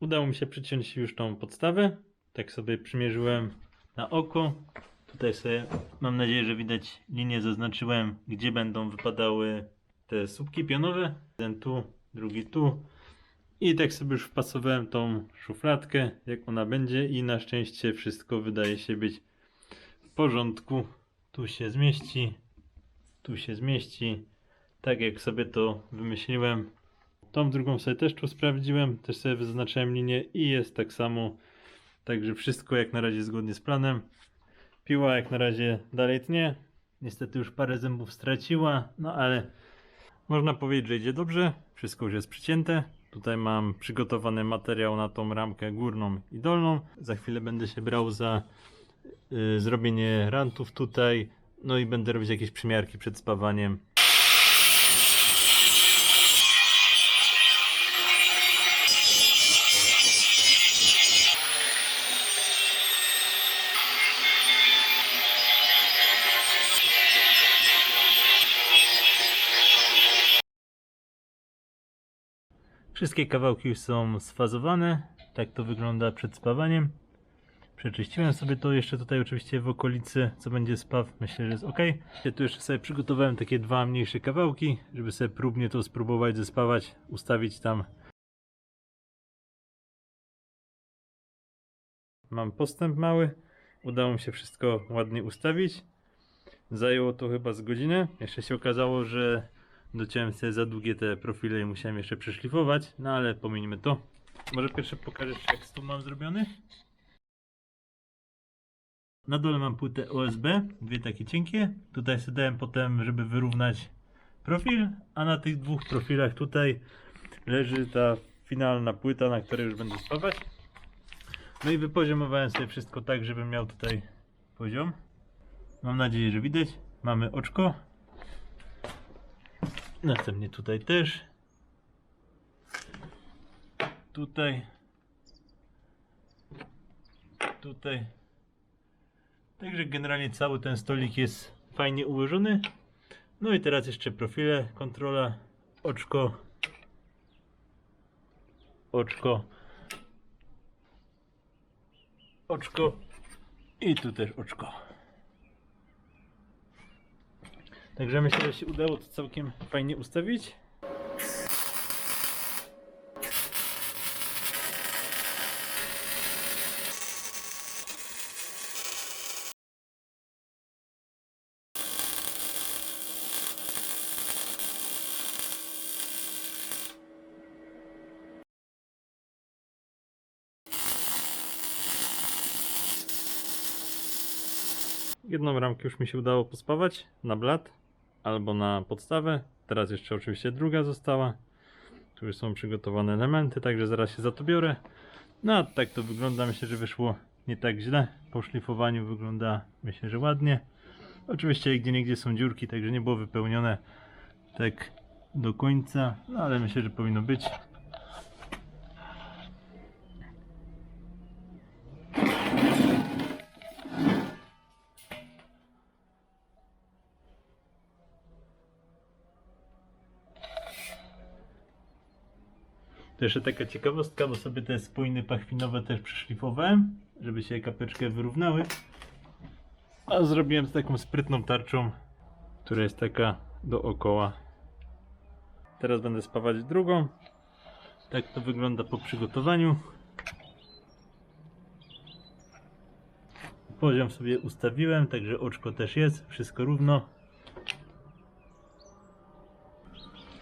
Udało mi się przyciąć już tą podstawę. Tak sobie przymierzyłem na oko. Tutaj sobie mam nadzieję, że widać linię zaznaczyłem, gdzie będą wypadały te słupki pionowe. Jeden tu, drugi tu. I tak sobie już wpasowałem tą szufladkę, jak ona będzie i na szczęście wszystko wydaje się być w porządku. Tu się zmieści, tu się zmieści. Tak jak sobie to wymyśliłem. Tą drugą sobie też tu sprawdziłem, też sobie wyznaczyłem linię i jest tak samo. Także wszystko jak na razie zgodnie z planem. Piła jak na razie dalej tnie. Niestety już parę zębów straciła, no ale można powiedzieć, że idzie dobrze. Wszystko już jest przycięte. Tutaj mam przygotowany materiał na tą ramkę górną i dolną. Za chwilę będę się brał za y, zrobienie rantów tutaj. No i będę robić jakieś przymiarki przed spawaniem. Wszystkie kawałki już są sfazowane. Tak to wygląda przed spawaniem. Przeczyściłem sobie to jeszcze tutaj oczywiście w okolicy, co będzie spaw. Myślę, że jest ok. Ja tu jeszcze sobie przygotowałem takie dwa mniejsze kawałki, żeby sobie próbnie to spróbować zespawać, ustawić tam. Mam postęp mały. Udało mi się wszystko ładnie ustawić. Zajęło to chyba z godzinę. Jeszcze się okazało, że dociąłem sobie za długie te profile i musiałem jeszcze przeszlifować. No ale pominimy to. Może pierwsze pokażesz jak stół mam zrobiony? Na dole mam płytę OSB, dwie takie cienkie. Tutaj sobie dałem potem, żeby wyrównać profil, a na tych dwóch profilach tutaj leży ta finalna płyta, na której już będę spawać. No i wypoziomowałem sobie wszystko tak, żeby miał tutaj poziom. Mam nadzieję, że widać. Mamy oczko. Następnie tutaj też. Tutaj. Tutaj. Także generalnie cały ten stolik jest fajnie ułożony. No i teraz jeszcze profile, kontrola, oczko, oczko, oczko i tu też oczko. Także myślę, że się udało to całkiem fajnie ustawić. Jedną ramkę już mi się udało pospawać na blat albo na podstawę. Teraz jeszcze oczywiście druga została. Tu już są przygotowane elementy, także zaraz się za to biorę. No a tak to wygląda. Myślę, że wyszło nie tak źle. Po szlifowaniu wygląda myślę, że ładnie. Oczywiście gdzie niegdzie są dziurki, także nie było wypełnione tak do końca, no ale myślę, że powinno być. To jeszcze taka ciekawostka, bo sobie te spójne pachwinowe też przyszlifowałem, żeby się kapeczkę wyrównały. A zrobiłem z taką sprytną tarczą, która jest taka dookoła. Teraz będę spawać drugą. Tak to wygląda po przygotowaniu. Poziom sobie ustawiłem, także oczko też jest, wszystko równo.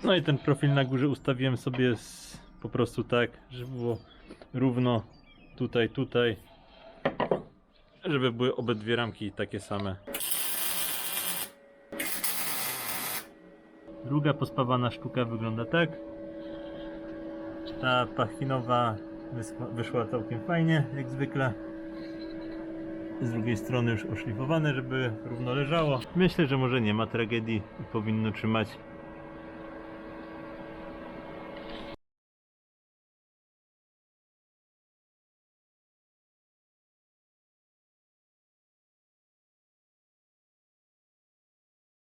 No i ten profil na górze ustawiłem sobie z, po prostu tak, żeby było równo tutaj, tutaj, żeby były obydwie ramki takie same. Druga pospawana sztuka wygląda tak. Ta pachwinowa wyschła- wyszła całkiem fajnie, jak zwykle. Z drugiej strony już oszlifowane, żeby równo leżało. Myślę, że może nie ma tragedii i powinno trzymać